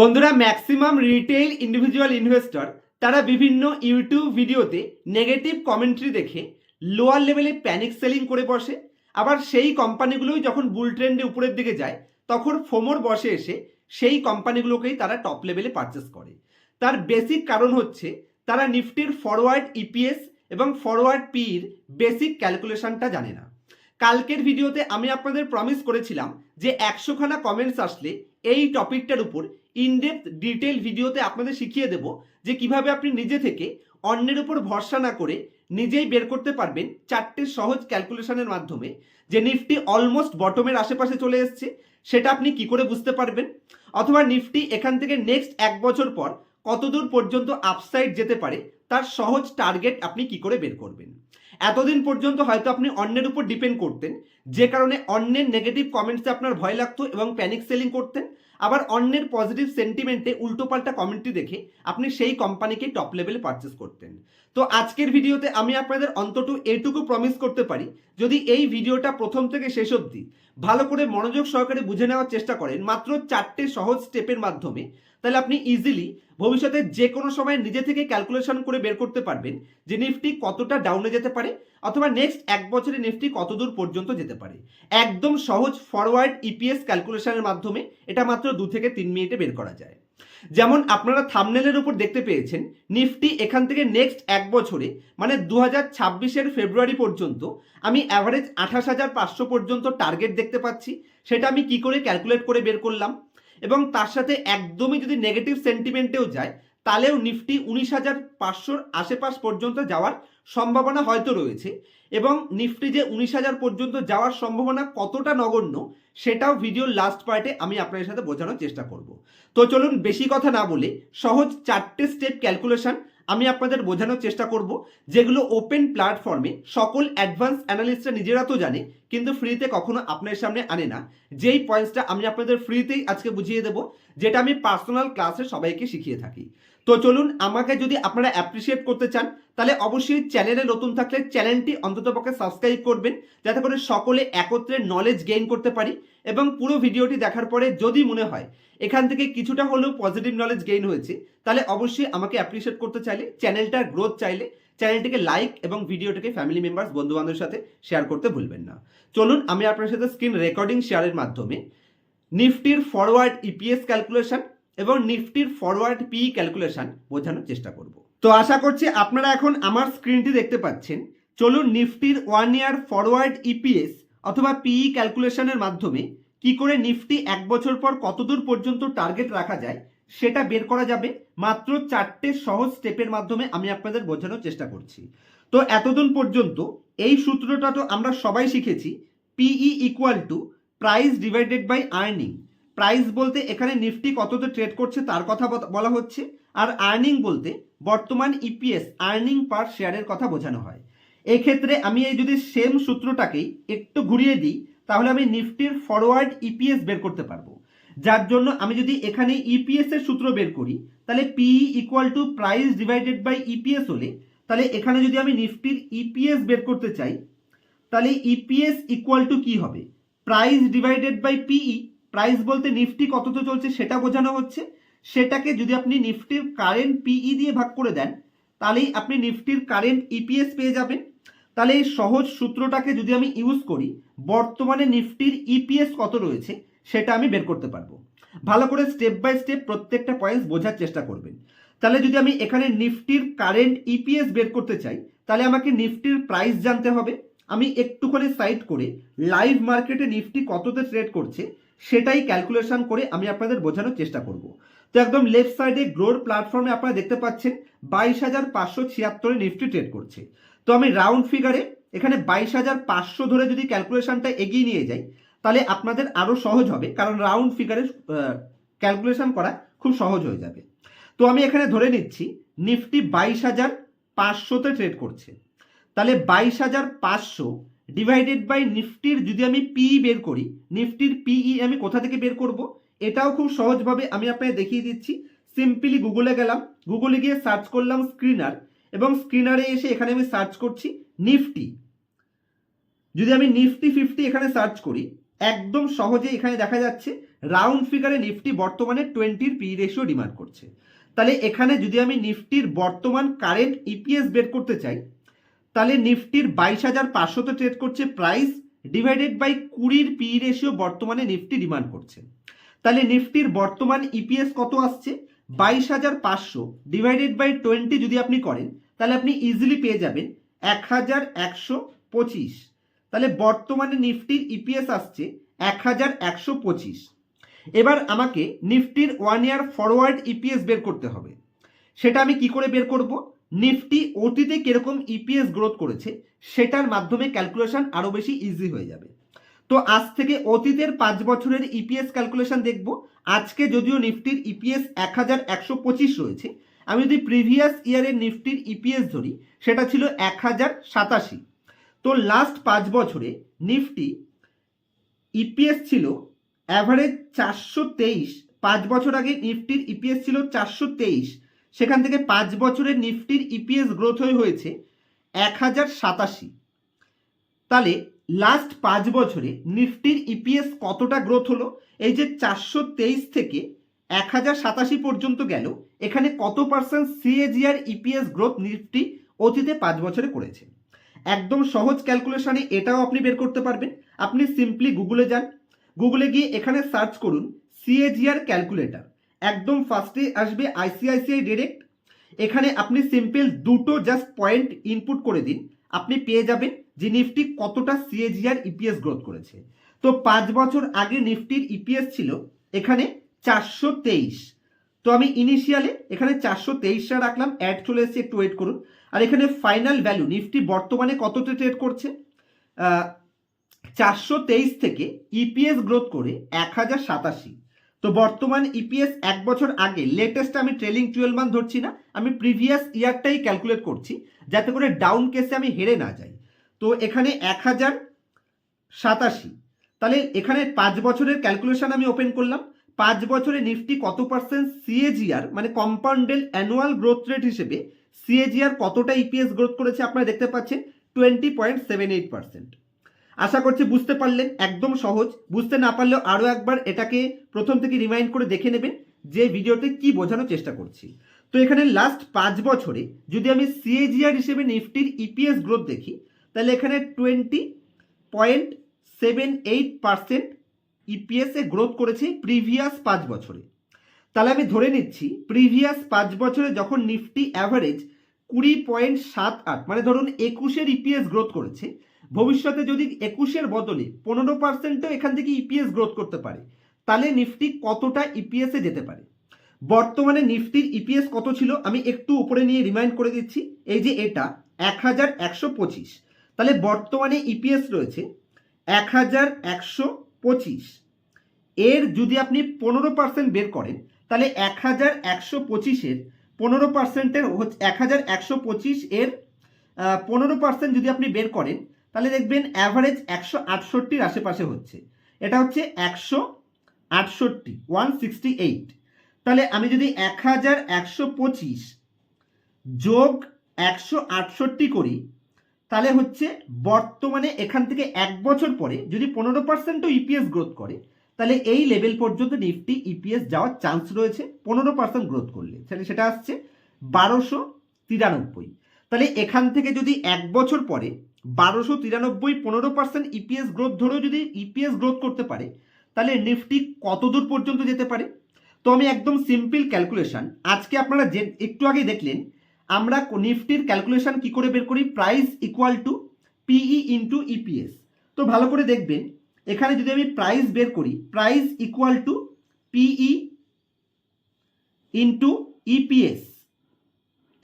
বন্ধুরা maximum retail individual investor তারা বিভিন্ন ইউটিউব ভিডিওতে নেগেটিভ কমেন্ট্রি দেখে লোয়ার লেভেলে প্যানিক সেলিং করে বসে। আবার সেই কোম্পানিগুলোই যখন বুল ট্রেন্ডে উপরের দিকে যায়, তখন ফোমোর বসে এসে সেই কোম্পানিগুলোকেই তারা টপ লেভেলে পারচেস করে। তার বেসিক কারণ হচ্ছে, তারা নিফটির ফরওয়ার্ড ইপিএস এবং ফরওয়ার্ড পির বেসিক ক্যালকুলেশনটা জানে না। কালকের ভিডিওতে আমি আপনাদের প্রমিস করেছিলাম যে একশোখানা কমেন্টস আসলে এই টপিকটার উপর ইনডেপথ ডিটেল ভিডিওতে আপনাদের শিখিয়ে দেব যে কীভাবে আপনি নিজে থেকে অন্যের উপর ভরসা না করে নিজেই বের করতে পারবেন চারটে সহজ ক্যালকুলেশনের মাধ্যমে, যে নিফটি অলমোস্ট বটমের আশেপাশে চলে এসছে, সেটা আপনি কি করে বুঝতে পারবেন? অথবা নিফটি এখান থেকে নেক্সট এক বছর পর কতদূর পর্যন্ত আপসাইড যেতে পারে, তার সহজ টার্গেট আপনি কি করে বের করবেন? এতদিন পর্যন্ত হয়তো আপনি অন্যের উপর ডিপেন্ড করতেন। যে কারণে অন্যের নেগেটিভ কমেন্টসে আপনার ভয় লাগতো এবং প্যানিক সেলিং করতেন। আবার অন্যের পজিটিভ সেন্টিমেন্টে উল্টোপাল্টা কমেন্টটি দেখে আপনি সেই কোম্পানিকে টপ লেভেলে পারচেস করতেন। তো আজকের ভিডিওতে আমি আপনাদের অন্তত এটুকু প্রমিস করতে পারি, যদি এই ভিডিওটা প্রথম থেকে শেষ অবধি ভালো করে মনোযোগ সহকারে বুঝে নেওয়ার চেষ্টা করেন, মাত্র চারটে সহজ স্টেপের মাধ্যমে তাহলে আপনি ইজিলি ভবিষ্যতে যে কোনো সময় নিজে থেকে ক্যালকুলেশন করে বের করতে পারবেন যে নিফটি কতটা ডাউনে যেতে পারে অথবা নেক্সট এক বছরে নিফটি কতদূর পর্যন্ত যেতে পারে। একদম সহজ ফরওয়ার্ড ইপিএস ক্যালকুলেশনের মাধ্যমে এটা মাত্র দু থেকে তিন মিনিটে বের করা যায়। যেমন আপনারা থামনেলের উপর দেখতে পেয়েছেন নিফটি এখান থেকে নেক্সট এক বছরে মানে দু হাজার ফেব্রুয়ারি পর্যন্ত, আমি অ্যাভারেজ আঠাশ হাজার পাঁচশো পর্যন্ত টার্গেট দেখতে পাচ্ছি, সেটা আমি কি করে ক্যালকুলেট করে বের করলাম? এবং তার সাথে একদমই যদি নেগেটিভ সেন্টিমেন্টেও যায়, তাহলেও নিফটি উনিশ হাজার পাঁচশোর আশেপাশ পর্যন্ত যাওয়ার সম্ভাবনা হয়তো রয়েছে এবং নিফটি যে উনিশ হাজার পর্যন্ত যাওয়ার সম্ভাবনা কতটা নগণ্য, সেটাও ভিডিওর লাস্ট পার্টে আমি আপনাদের সাথে বোঝানোর চেষ্টা করব। তো চলুন বেশি কথা না বলে সহজ চারটে স্টেপ ক্যালকুলেশন আমি আপনাদের বোঝানোর চেষ্টা করব যেগুলো ওপেন প্ল্যাটফর্মে সকল অ্যাডভান্স অ্যানালিস্টরা নিজেরা তো জানে, কিন্তু ফ্রিতে কখনো আপনার সামনে আনে না। যেই পয়েন্টসটা আমি আপনাদের ফ্রিতেই আজকে বুঝিয়ে দেব, যেটা আমি পার্সোনাল ক্লাসে সবাইকে শিখিয়ে থাকি। তো চলুন, আমাকে যদি আপনারা অ্যাপ্রিসিয়েট করতে চান, তাহলে অবশ্যই চ্যানেলে নতুন থাকলে চ্যানেলটি অন্ততপক্ষে সাবস্ক্রাইব করবেন, যাতে করে সকলে একত্রে নলেজ গেইন করতে পারি এবং পুরো ভিডিওটি দেখার পরে যদি মনে হয় এখান থেকে কিছুটা হলেও পজিটিভ নলেজ গেইন হয়েছে। তাহলে অবশ্যই আমাকে অ্যাপ্রিসিয়েট করতে চাইলে চ্যানেলটার গ্রোথ চাইলে চ্যানেলটিকে লাইক এবং ভিডিওটিকে ফ্যামিলি মেম্বার্স বন্ধু বান্ধবের সাথে শেয়ার করতে ভুলবেন না। চলুন, আমি আপনার সাথে স্ক্রিন রেকর্ডিং শেয়ারের মাধ্যমে নিফটির ফরওয়ার্ড ইপিএস ক্যালকুলেশন এবং নিফটির ফরওয়ার্ড পি ক্যালকুলেশন বোঝানোর চেষ্টা করব। তো আশা করছি আপনারা এখন আমার স্ক্রিনটি দেখতে পাচ্ছেন। চলুন নিফটির ওয়ান ইয়ার ফরওয়ার্ড ইপিএস অথবা পিই ক্যালকুলেশনের মাধ্যমে কি করে নিফটি এক বছর পর কতদূর পর্যন্ত টার্গেট রাখা যায়, সেটা বের করা যাবে মাত্র চারটে সহজ স্টেপের মাধ্যমে আমি আপনাদের বোঝানোর চেষ্টা করছি। তো এতদিন পর্যন্ত এই সূত্রটা তো আমরা সবাই শিখেছি PE equal to price divided by earning price বলতে এখানে নিফটি কততে ট্রেড করছে তার কথা বলা হচ্ছে, আর আর্নিং বলতে বর্তমান ইপিএস আর্নিং পার শেয়ারের কথা বোঝানো হয়। এক্ষেত্রে আমি এই যদি সেম সূত্রটাকেই একটু ঘুরিয়ে দিই তাহলে আমি নিফটির ফরওয়ার্ড ইপিএস বের করতে পারব। যার জন্য আমি যদি এখানে ইপিএস এর সূত্র বের করি, তাহলে PE equal to price divided by EPS হলে, তাহলে এখানে যদি আমি নিফটির ইপিএস বের করতে চাই, তাহলে ইপিএস ইকুয়াল টু কি হবে? Price divided by PE price বলতে নিফটি কততে চলছে সেটা বোঝানো হচ্ছে। সেটাকে যদি আপনি নিফটির কারেন্ট পিই দিয়ে ভাগ করে দেন, তাহলেই আপনি নিফটির কারেন্ট ইপিএস পেয়ে যাবেন। তাহলে এই সহজ সূত্রটাকে যদি আমি ইউজ করি, বর্তমানে নিফটির ইপিএস কত রয়েছে সেটা আমি বের করতে পারব। ভালো করে স্টেপ বাই স্টেপ প্রত্যেকটা পয়েন্টস বোঝার চেষ্টা করবেন। তাহলে যদি আমি এখানে নিফটির কারেন্ট ইপিএস বের করতে চাই, তাহলে আমাকে নিফটির প্রাইস জানতে হবে। আমি একটুখানি সাইড করে লাইভ মার্কেটে নিফটি কততে ট্রেড করছে, সেটাই ক্যালকুলেশন করে আমি আপনাদের বোঝানোর চেষ্টা করব। তো একদম লেফট সাইডে গ্রোর প্ল্যাটফর্মে আপনারা দেখতে পাচ্ছেন, বাইশ হাজার পাঁচশো ছিয়াত্তরে নিফটি ট্রেড করছে। তো আমি রাউন্ড ফিগারে এখানে বাইশ হাজার পাঁচশো ধরে যদি ক্যালকুলেশনটা এগিয়ে নিয়ে যাই, তাহলে আপনাদের আরও সহজ হবে, কারণ রাউন্ড ফিগারে ক্যালকুলেশন করা খুব সহজ হয়ে যাবে। তো আমি এখানে ধরে নিচ্ছি, নিফটি বাইশ হাজার পাঁচশোতে ট্রেড করছে। তাহলে বাইশ হাজার পাঁচশো ডিভাইডেড বাই নিফটির যদি আমি পিই বের করি, নিফটির পিই আমি কোথা থেকে বের করব? এটাও খুব সহজভাবে আমি আপনাকে দেখিয়ে দিচ্ছি। সিম্পলি গুগলে গেলাম গুগলে গিয়ে সার্চ করলাম স্ক্রিনার এবং স্ক্রিনারে এসে এখানে আমি সার্চ করছি নিফটি। যদি আমি নিফটি ফিফটি এখানে সার্চ করি, একদম সহজে এখানে দেখা যাচ্ছে রাউন্ড ফিগারে নিফটি বর্তমানে টোয়েন্টির পি রেশিও ডিমান্ড করছে। তাহলে এখানে যদি আমি নিফটির বর্তমান কারেন্ট ইপিএস বের করতে চাই, তাহলে নিফটির বাইশ হাজার পাঁচশোতে ট্রেড করছে প্রাইস ডিভাইডেড বাই কুড়ির পি রেশিও বর্তমানে নিফটি ডিমান্ড করছে। তাহলে নিফটির বর্তমান ইপিএস কত আসছে? বাইশ হাজার পাঁচশো ডিভাইডেড বাই টোয়েন্টি যদি আপনি করেন তাহলে আপনি ইজিলি পেয়ে যাবেন এক হাজার একশো পঁচিশ। তাহলে বর্তমানে নিফটির ইপিএস আসছে এক হাজার একশো পঁচিশ। এবার আমাকে নিফটির ওয়ান ইয়ার ফরওয়ার্ড ইপিএস বের করতে হবে। সেটা আমি কি করে বের করব? নিফটি অতীতে কীরকম ইপিএস গ্রোথ করেছে, সেটার মাধ্যমে ক্যালকুলেশন আরও বেশি ইজি হয়ে যাবে। তো আজ থেকে অতীতের পাঁচ বছরের ইপিএস ক্যালকুলেশন দেখব। আজকে যদিও নিফটির ইপিএস এক হাজার একশো পঁচিশ রয়েছে আমি যদি প্রিভিয়াস ইয়ারের নিফটির ইপিএস ধরি, সেটা ছিল এক হাজার সাতাশি। তো লাস্ট পাঁচ বছরে নিফটি ইপিএস ছিল অ্যাভারেজ চারশো তেইশ। পাঁচ বছর আগে নিফটির ইপিএস ছিল চারশো তেইশ। সেখান থেকে পাঁচ বছরের নিফটির ইপিএস গ্রোথ হয়ে হয়েছে এক হাজার সাতাশি। তাহলে লাস্ট পাঁচ বছরে নিফটির ইপিএস কতটা গ্রোথ হলো? এই যে চারশো তেইশ থেকে এক হাজার সাতাশি পর্যন্ত গেল। এখানে কত percent CAGR EPS growth Nifty অতীতে পাঁচ বছরে করেছে? একদম সহজ ক্যালকুলেশনে এটাও আপনি বের করতে পারবেন। আপনি সিম্পলি গুগলে যান। গুগলে গিয়ে এখানে সার্চ করুন সিএজিআর ক্যালকুলেটর একদম ফার্স্টে আসবে আইসিআইসিআই ডিরেক্ট এখানে আপনি সিম্পল দুটো জাস্ট পয়েন্ট ইনপুট করে দিন। আপনি পেয়ে যাবেন যে নিফটি কতটা সিএজিআর ইপিএস গ্রোথ করেছে। তো পাঁচ বছর আগে নিফটির ইপিএস ছিল, এখানে চারশো তেইশ। তো আমি ইনিশিয়ালে এখানে চারশো তেইশটা রাখলাম অ্যাড চলে এসেছে, একটু ওয়েট করুন। আর এখানে ফাইনাল ভ্যালু নিফটি বর্তমানে কততে ট্রেড করছে? চারশো তেইশ থেকে ইপিএস গ্রোথ করে এক হাজার সাতাশি। তো বর্তমান ইপিএস এক বছর আগে লেটেস্ট আমি ট্রেলিং টুয়েলভ মান্থ ধরছি না, আমি প্রিভিয়াস ইয়ারটাই ক্যালকুলেট করছি, যাতে করে ডাউন কেসে আমি হেরে না যাই। তো এখানে এক হাজার সাতাশি। তাহলে এখানে পাঁচ বছরের ক্যালকুলেশন আমি ওপেন করলাম। পাঁচ বছরে নিফটি কত পার্সেন্ট সিএজিআর মানে কম্পাউন্ডেল অ্যানুয়াল গ্রোথ রেট হিসেবে সিএজিআর কতটা ইপিএস গ্রোথ করেছে আপনারা দেখতে পাচ্ছেন? Twenty point seven eight percent আশা করছি বুঝতে পারলেন, একদম সহজ। বুঝতে না পারলেও আরও একবার এটাকে প্রথম থেকে রিমাইন্ড করে দেখে নেবেন যে ভিডিওতে কি বোঝানোর চেষ্টা করছি। তো এখানে লাস্ট পাঁচ বছরে যদি আমি সিএজিআর হিসেবে নিফটির ইপিএস গ্রোথ দেখি, তাহলে এখানে twenty point seven eight percent ইপিএসে growth করেছে প্রিভিয়াস পাঁচ বছরে। তাহলে আমি ধরে নিচ্ছি প্রিভিয়াস পাঁচ বছরে যখন নিফটি অ্যাভারেজ কুড়ি পয়েন্ট সাত আট মানে ধরুন একুশের ইপিএস গ্রোথ করেছে, ভবিষ্যতে যদি একুশের বদলে পনেরো পার্সেন্টও এখান থেকে ইপিএস গ্রোথ করতে পারে, তাহলে নিফটি কতটা ইপিএসে যেতে পারে? বর্তমানে নিফটির ইপিএস কত ছিল? আমি একটু উপরে নিয়ে রিমাইন্ড করে দিচ্ছি, এই যে এটা এক হাজার একশো পঁচিশ। তাহলে বর্তমানে ইপিএস রয়েছে এক হাজার একশো পঁচিশ। এর যদি আপনি পনেরো পার্সেন্ট বের করেন, তাহলে এক হাজার একশো পঁচিশের পনেরো পার্সেন্টের এক হাজার একশো পঁচিশ এর পনেরো পার্সেন্ট যদি আপনি বের করেন, তাহলে দেখবেন অ্যাভারেজ একশো আটষট্টির আশেপাশে হচ্ছে। এটা হচ্ছে একশো আটষট্টি ওয়ান সিক্সটি এইট তাহলে আমি যদি এক হাজার একশো পঁচিশ যোগ একশো আটষট্টি করি তাহলে হচ্ছে বর্তমানে এখান থেকে এক বছর পরে যদি পনেরো পার্সেন্টও ইপিএস গ্রোথ করে, তাহলে এই লেভেল পর্যন্ত নিফটি ইপিএস যাওয়ার চান্স রয়েছে পনেরো পার্সেন্ট গ্রোথ করলে। তাহলে সেটা আসছে বারোশো তিরানব্বই। তাহলে এখান থেকে যদি এক বছর পরে বারোশো তিরানব্বই পনেরো পার্সেন্ট ইপিএস গ্রোথ ধরেও যদি ইপিএস গ্রোথ করতে পারে, তাহলে নিফটি কত দূর পর্যন্ত যেতে পারে? তো আমি একদম সিম্পল ক্যালকুলেশন আজকে আপনারা যে একটু আগে দেখলেন আমরা নিফটির ক্যালকুলেশন কি করে বের করি? Price equal to PE into EPS তো ভালো করে দেখবেন, এখানে যদি আমি প্রাইস বের করি price equal to PE into EPS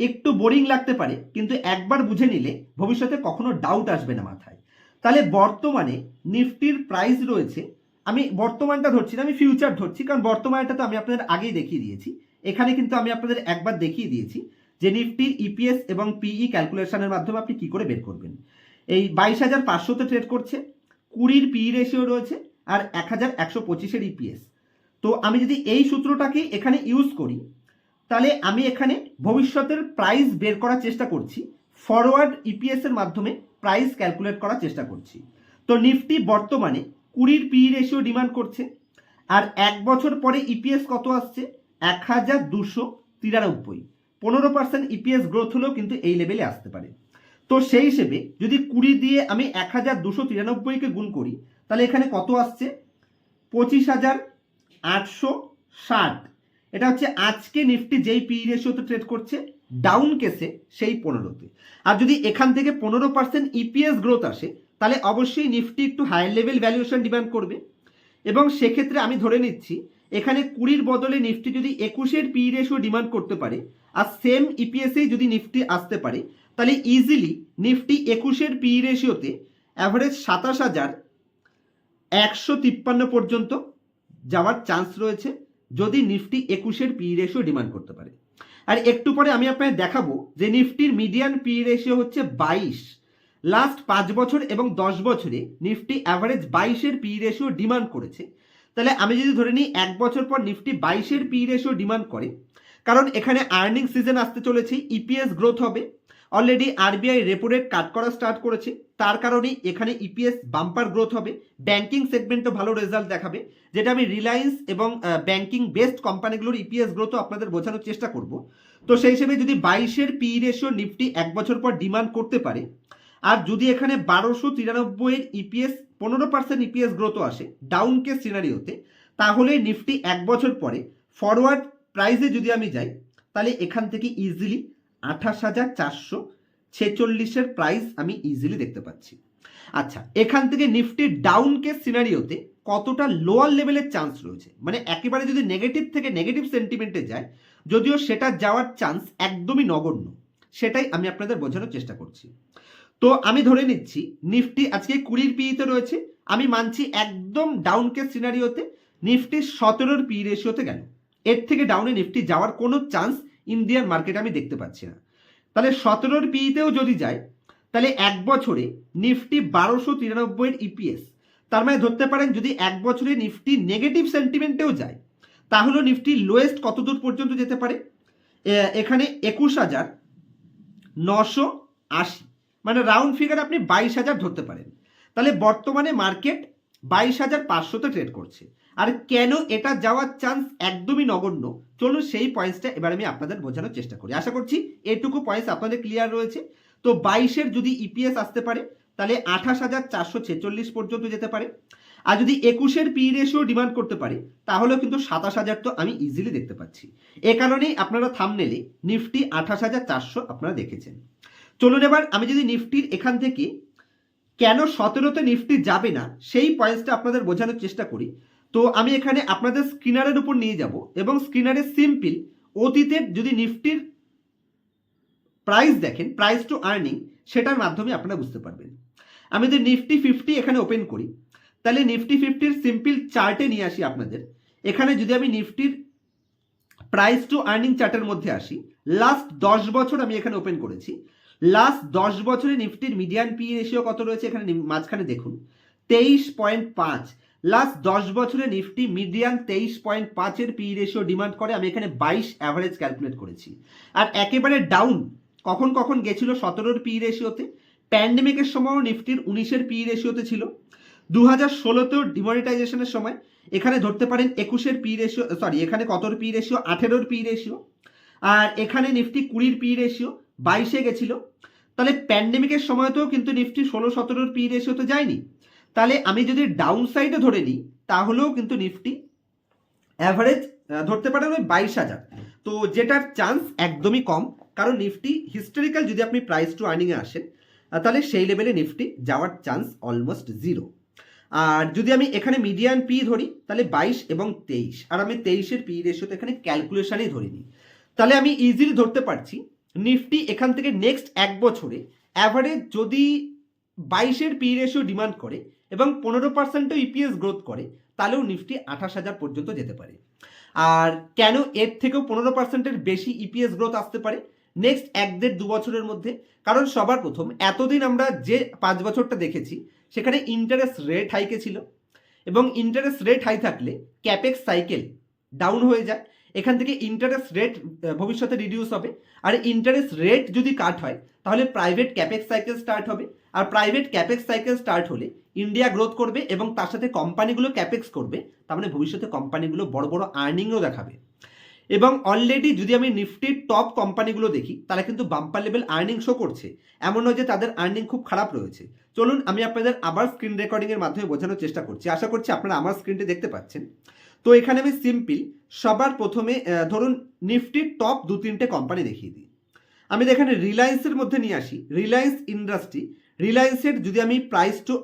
একটু বোরিং লাগতে পারে, কিন্তু একবার বুঝে নিলে ভবিষ্যতে কখনো ডাউট আসবে না মাথায়। তাহলে বর্তমানে নিফটির প্রাইস রয়েছে, আমি বর্তমানটা ধরছি না, আমি ফিউচার ধরছি, কারণ বর্তমানটা তো আমি আপনাদের আগেই দেখিয়ে দিয়েছি। এখানে কিন্তু আমি আপনাদের একবার দেখিয়ে দিয়েছি। যে নিফটির ইপিএস এবং পিই ক্যালকুলেশনের মাধ্যমে আপনি কি করে বের করবেন? এই বাইশ হাজার পাঁচশোতে ট্রেড করছে, কুড়ির পিই রেশিও রয়েছে আর এক হাজার একশো পঁচিশের ইপিএস তো আমি যদি এই সূত্রটাকে এখানে ইউজ করি, তাহলে আমি এখানে ভবিষ্যতের প্রাইস বের করার চেষ্টা করছি ফরওয়ার্ড ইপিএস এর মাধ্যমে প্রাইস ক্যালকুলেট করার চেষ্টা করছি। তো নিফটি বর্তমানে কুড়ির পি রেশিও ডিমান্ড করছে, আর এক বছর পরে ইপিএস কত আসছে? এক হাজার দুশো তিরানব্বই। পনেরো পার্সেন্ট ইপিএস গ্রোথ হলেও কিন্তু এই লেভেলে আসতে পারে। তো সেই হিসেবে যদি কুড়ি দিয়ে আমি এক হাজার দুশো তিরানব্বইকে গুণ করি, তাহলে এখানে কত আসছে? পঁচিশ হাজার আটশো ষাট। এটা হচ্ছে আজকে নিফটি যেই পি রেশিওতে ট্রেড করছে ডাউন কেসে সেই পনেরোতে। আর যদি এখান থেকে পনেরো পার্সেন্ট ইপিএস গ্রোথ আসে, তাহলে অবশ্যই নিফটি একটু হায়ার লেভেল ভ্যালুয়েশন ডিমান্ড করবে। এবং সেক্ষেত্রে আমি ধরে নিচ্ছি, এখানে কুড়ির বদলে নিফটি যদি একুশের পি রেশিও ডিমান্ড করতে পারে আর সেম ইপিএসেই যদি নিফটি আসতে পারে, তাহলে ইজিলি নিফটি একুশের পি রেশিওতে অ্যাভারেজ সাতাশ হাজার একশো তিপ্পান্ন পর্যন্ত যাওয়ার চান্স রয়েছে যদি নিফটি একুশের পি রেশিও ডিমান্ড করতে পারে। আর একটু পরে আমি আপনাকে দেখাবো যে নিফটির মিডিয়ান পি রেশিও হচ্ছে বাইশ। লাস্ট পাঁচ বছর এবং দশ বছরে নিফটি অ্যাভারেজ বাইশের পি রেশিও ডিমান্ড করেছে। তাহলে আমি যদি ধরে নিই, এক বছর পর নিফটি বাইশের পি রেশিও ডিমান্ড করে কারণ এখানে আর্নিং সিজন আসতে চলেছে ইপিএস গ্রোথ হবে। Already RBI repo rate cut করা স্টার্ট করেছে। তার কারণেই এখানে ইপিএস বাম্পার গ্রোথ হবে। ব্যাংকিং সেগমেন্টও ভালো রেজাল্ট দেখাবে। যেটা আমি রিলায়েন্স এবং ব্যাংকিং বেস্ট কোম্পানিগুলোর ইপিএস গ্রোথও আপনাদের বোঝানোর চেষ্টা করব। তো সেই হিসেবে যদি বাইশের পি রেশিও নিফটি এক বছর পর ডিমান্ড করতে পারে, আর যদি এখানে বারোশো তিরানব্বইয়ের ইপিএস পনেরো পার্সেন্ট ইপিএস গ্রোথও আসে ডাউন কেস সিনারিওতে তাহলে নিফটি এক বছর পরে ফরওয়ার্ড প্রাইসে যদি আমি যাই, তাহলে এখান থেকে ইজিলি আঠাশ হাজার চারশো ছেচল্লিশের প্রাইস আমি ইজিলি দেখতে পাচ্ছি। আচ্ছা এখান থেকে নিফটির ডাউন কেস সিনারিওতে কতটা লোয়ার লেভেলের চান্স রয়েছে? মানে একেবারে যদি নেগেটিভ থেকে নেগেটিভ সেন্টিমেন্টে যায়, যদিও সেটা যাওয়ার চান্স একদমই নগণ্য, সেটাই আমি আপনাদের বোঝানোর চেষ্টা করছি। তো আমি ধরে নিচ্ছি নিফটি আজকে কুড়ির পিইতে রয়েছে, আমি মানছি একদম ডাউন কেস সিনারিওতে নিফটি সতেরোর পি রেশিওতে গেল। এর থেকে ডাউনে নিফটি যাওয়ার কোনো চান্স ইন্ডিয়ান মার্কেটে আমি দেখতে পাচ্ছি না। তাহলে সতেরোর পিইতেও যদি যায়, তাহলে এক বছরে নিফটি বারোশো তিরানব্বইয়ের ইপিএস তার মানে ধরতে পারেন যদি এক বছরে নিফটি নেগেটিভ সেন্টিমেন্টেও যায় তাহলে নিফটি লোয়েস্ট কত দূর পর্যন্ত যেতে পারে? এখানে একুশ হাজার নশো আশি মানে রাউন্ড ফিগার আপনি বাইশ হাজার ধরতে পারেন। তাহলে বর্তমানে মার্কেট বাইশ হাজার পাঁচশোতে ট্রেড করছে। আর কেন এটা যাওয়ার চান্স একদমই নগণ্য? চলুন সেই পয়েন্টসটা এবার আমি আপনাদের বোঝানোর চেষ্টা করি। আশা করছি এটুকু পয়েন্টস আপনাদের ক্লিয়ার রয়েছে। তো বাইশের যদি ইপিএস আসতে পারে, তাহলে আঠাশ হাজার চারশো ছেচল্লিশ পর্যন্ত যেতে পারে। আর যদি একুশের পি রেশিও ডিমান্ড করতে পারে, তাহলেও কিন্তু সাতাশ হাজার তো আমি ইজিলি দেখতে পাচ্ছি। এ কারণেই আপনারা থামনেলে নিফটি আঠাশ হাজার চারশো আপনারা দেখেছেন। চলুন এবার আমি যদি নিফটির এখান থেকে কেন সতেরোতে নিফটি যাবে না, সেই পয়েন্টসটা আপনাদের বোঝানোর চেষ্টা করি। তো আমি এখানে আপনাদের স্ক্রিনারের উপর নিয়ে যাব এবং স্ক্রিনারে সিম্পল অতীতের যদি নিফটির প্রাইস দেখেন প্রাইস টু আর্নিং সেটার মাধ্যমে আপনারা বুঝতে পারবেন। আমি যদি নিফটি ফিফটি এখানে ওপেন করি, তাহলে নিফটি ফিফটির সিম্পল চার্টে নিয়ে আসি আপনাদের। এখানে যদি আমি নিফটির প্রাইস টু আর্নিং চার্টের মধ্যে আসি লাস্ট দশ বছর আমি এখানে ওপেন করেছি। লাস্ট দশ বছরে নিফটির মিডিয়ান পি রেশিও কত রয়েছে এখানে মাঝখানে দেখুন, তেইশ পয়েন্ট পাঁচ। লাস্ট দশ বছরে নিফটি মিডিয়ান তেইশ পয়েন্ট পাঁচের পি রেশিও ডিমান্ড করে, আমি এখানে বাইশ অ্যাভারেজ ক্যালকুলেট করেছি। আর একেবারে ডাউন কখন কখন গেছিল সতেরোর পি রেশিওতে প্যান্ডেমিকের সময়ও নিফটির উনিশের পি রেশিওতে ছিল। দু হাজার ষোলোতেও ডিমনিটাইজেশনের সময়, এখানে ধরতে পারেন একুশের পি রেশিও সরি এখানে কতর পি রেশিও আঠেরোর পি রেশিও আর এখানে নিফটি কুড়ির পি রেশিও বাইশে গেছিল। তাহলে প্যান্ডেমিকের সময়তেও কিন্তু নিফটি ষোলো সতেরোর পি রেশিওতে যায়নি। তাহলে আমি যদি ডাউন সাইডে ধরে নিই, তাহলেও কিন্তু নিফটি অ্যাভারেজ ধরতে পারেন ওই বাইশ হাজার। তো যেটার চান্স একদমই কম, কারণ নিফটি হিস্টোরিক্যাল যদি আপনি প্রাইস টু আর্নিংয়ে আসেন তাহলে সেই লেভেলে নিফটি যাওয়ার চান্স অলমোস্ট জিরো আর যদি আমি এখানে মিডিয়ান পি ধরি, তাহলে বাইশ এবং তেইশ। আর আমি তেইশের পি রেশিওতে এখানে ক্যালকুলেশনই ধরিনি তাহলে আমি ইজিলি ধরতে পারছি নিফটি এখান থেকে নেক্সট এক বছরে অ্যাভারেজ যদি বাইশের পি রেশিও ডিমান্ড করে এবং পনেরো পার্সেন্টও ইপিএস গ্রোথ করে, তাহলেও নিফটি আঠাশ হাজার পর্যন্ত যেতে পারে। আর কেন এর থেকেও পনেরো পার্সেন্টের বেশি ইপিএস গ্রোথ আসতে পারে? নেক্সট এক দেড় দু বছরের মধ্যে। কারণ সবার প্রথম, এতদিন আমরা যে পাঁচ বছরটা দেখেছি, সেখানে ইন্টারেস্ট রেট হাইকে ছিল। এবং ইন্টারেস্ট রেট হাই থাকলে ক্যাপেক্স সাইকেল ডাউন হয়ে যায়। এখান থেকে ইন্টারেস্ট রেট ভবিষ্যতে রিডিউস হবে। আর ইন্টারেস্ট রেট যদি কাট হয়, তাহলে প্রাইভেট ক্যাপেক্স সাইকেল স্টার্ট হবে। আর প্রাইভেট ক্যাপেক্স সাইকেল স্টার্ট হলে ইন্ডিয়া গ্রোথ করবে এবং তার সাথে কোম্পানিগুলো ক্যাপেক্স করবে, তার মানে ভবিষ্যতে কোম্পানিগুলো বড় বড় আর্নিংও দেখাবে। এবং অলরেডি যদি আমি নিফটির টপ কোম্পানিগুলো দেখি, তারা কিন্তু বাম্পার লেভেল আর্নিং শো করছে। এমন নয় যে তাদের আর্নিং খুব খারাপ রয়েছে। চলুন, আমি আপনাদের আবার স্ক্রিন রেকর্ডিংয়ের মাধ্যমে বোঝানোর চেষ্টা করছি। আশা করছি আপনারা আমার স্ক্রিনটি দেখতে পাচ্ছেন। তো এখানে আমি সিম্পল সবার প্রথমে ধরুন নিফটির টপ দু তিনটে কোম্পানি দেখিয়ে দিই। আমি এখানে রিলায়েন্সের মধ্যে নিয়ে আসি। রিলায়েন্স ইন্ডাস্ট্রি রিলায়েন্সের যদি আমি প্রাইস টু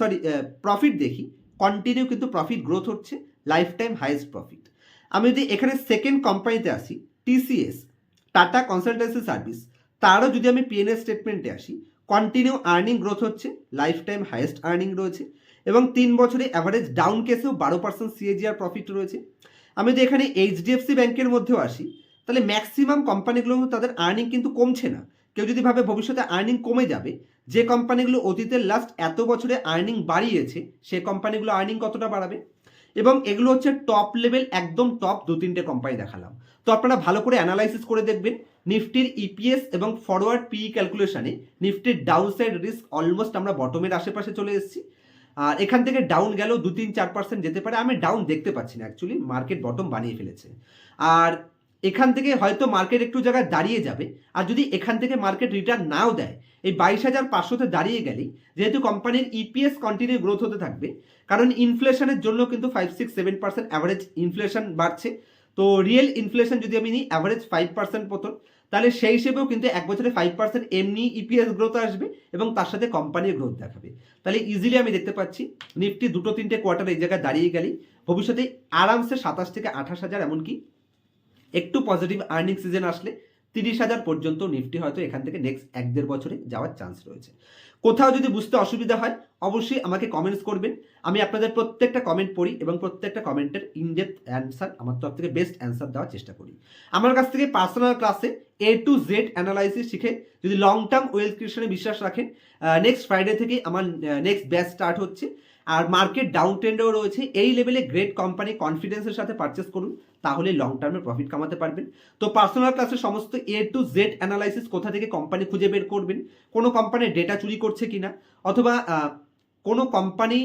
সরি প্রফিট দেখি কন্টিনিউ কিন্তু প্রফিট গ্রোথ হচ্ছে লাইফ টাইম হাইয়েস্ট প্রফিট আমি যদি এখানে সেকেন্ড কোম্পানিতে আসি টিসিএস টাটা কনসালটেন্সি সার্ভিস তারও যদি আমি পিএনএস স্টেটমেন্টে আসি কন্টিনিউ আর্নিং গ্রোথ হচ্ছে লাইফ টাইম হাইয়েস্ট আর্নিং রয়েছে, এবং তিন বছরে অ্যাভারেজ ডাউন কেসেও বারো পার্সেন্ট সিএজিআর প্রফিট রয়েছে। আমি যদি এখানে এইচডিএফসি ব্যাংকের মধ্যেও আসি, তাহলে ম্যাক্সিমাম কোম্পানিগুলো তাদের আর্নিং কিন্তু কমছে না। কেউ যদি ভাবে ভবিষ্যতে আর্নিং কমে যাবে যে কোম্পানিগুলো অতীতের লাস্ট এত বছরে আর্নিং বাড়িয়েছে, সে কোম্পানিগুলো আর্নিং কতটা বাড়াবে? এবং এগুলো হচ্ছে টপ লেভেল একদম টপ দু তিনটে কোম্পানি দেখালাম। তো আপনারা ভালো করে অ্যানালাইসিস করে দেখবেন, নিফটির ইপিএস এবং ফরওয়ার্ড পি ক্যালকুলেশনে নিফটির ডাউন সাইড রিস্ক অলমোস্ট আমরা বটমের আশেপাশে চলে এসেছি। আর এখান থেকে ডাউন গেলেও দু তিন চার পার্সেন্ট যেতে পারে, আমি ডাউন দেখতে পাচ্ছি না অ্যাকচুয়ালি মার্কেট বটম বানিয়ে ফেলেছে। আর এখান থেকে হয়তো মার্কেট একটু জায়গায় দাঁড়িয়ে যাবে। আর যদি এখান থেকে মার্কেট রিটার্ন নাও দেয়, এই বাইশ হাজার পাঁচশোতে দাঁড়িয়ে গেলেই যেহেতু কোম্পানির ইপিএস কন্টিনিউ গ্রোথ হতে থাকবে, কারণ ইনফ্লেশনের জন্য কিন্তু five six seven percent average inflation বাড়ছে। তো রিয়েল ইনফ্লেশন যদি আমি নিই অ্যাভারেজ ফাইভ পার্সেন্ট মতন, তাহলে সেই হিসেবেও কিন্তু এক বছরে ফাইভ পার্সেন্ট এমনি ইপিএস গ্রোথ আসবে এবং তার সাথে কোম্পানির গ্রোথ দেখাবে। তাহলে ইজিলি আমি দেখতে পাচ্ছি নিফটি দুটো তিনটে কোয়ার্টার এই জায়গায় দাঁড়িয়ে গেলেই ভবিষ্যতে আরামসে সাতাশ থেকে আঠাশ হাজার এমনকি একটু পজিটিভ আর্নিং সিজন আসলে তিরিশ হাজার পর্যন্ত নিফটি হয়তো এখান থেকে নেক্সট এক দেড় বছরে যাওয়ার চান্স রয়েছে। কোথাও যদি বুঝতে অসুবিধা হয়, অবশ্যই আমাকে কমেন্টস করবেন। আমি আপনাদের প্রত্যেকটা কমেন্ট পড়ি এবং প্রত্যেকটা কমেন্টের ইনডেপথ অ্যান্সার আমার তরফ থেকে বেস্ট অ্যান্সার দেওয়ার চেষ্টা করি। আমার কাছ থেকে পার্সোনাল ক্লাসে এ টু জেড অ্যানালাইসিস শিখে যদি লং টার্ম ওয়েলথ ক্রিয়েশনে বিশ্বাস রাখেন নেক্সট ফ্রাইডে থেকে আমার নেক্সট ব্যাচ স্টার্ট হচ্ছে। আর মার্কেট ডাউন ট্রেন্ডেও রয়েছে। এই লেভেলে গ্রেট কোম্পানি কনফিডেন্সের সাথে পারচেস করুন। তাহলে লং টার্মে প্রফিট কামাতে পারবেন। তো পার্সোনাল ক্লাসের সমস্ত এ টু জেড অ্যানালাইসিস কোথা থেকে কোম্পানি খুঁজে বের করবেন? কোনো কোম্পানির ডেটা চুরি করছে কিনা? অথবা কোনো কোম্পানি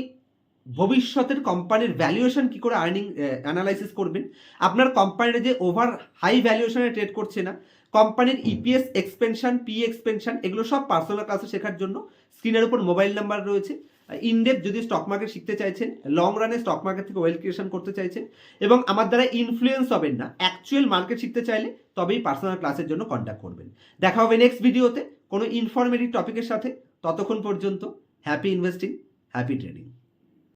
ভবিষ্যতের কোম্পানির ভ্যালুয়েশন কি করে আর্নিং অ্যানালাইসিস করবেন? আপনার কোম্পানির যে ওভার হাই ভ্যালুয়েশনে ট্রেড করছে না কোম্পানির ইপিএস এক্সপেনশন পি এক্সপেনশন এগুলো সব পার্সোনাল ক্লাসে শেখার জন্য স্ক্রিনের উপর মোবাইল নাম্বার রয়েছে। ইনডেপ যদি স্টক মার্কেট শিখতে চাইছেন লং রানে স্টক মার্কেট থেকে ওয়েলথ ক্রিয়েশন করতে চাইছেন, এবং আমার দ্বারা ইনফ্লুয়েন্স হবেন না অ্যাকচুয়াল মার্কেট শিখতে চাইলে তবেই পার্সোনাল ক্লাসের জন্য কন্ট্যাক্ট করবেন। দেখা হবে নেক্সট ভিডিওতে কোনো ইনফরমেটিভ টপিকের সাথে, ততক্ষণ পর্যন্ত হ্যাপি ইনভেস্টিং হ্যাপি ট্রেডিং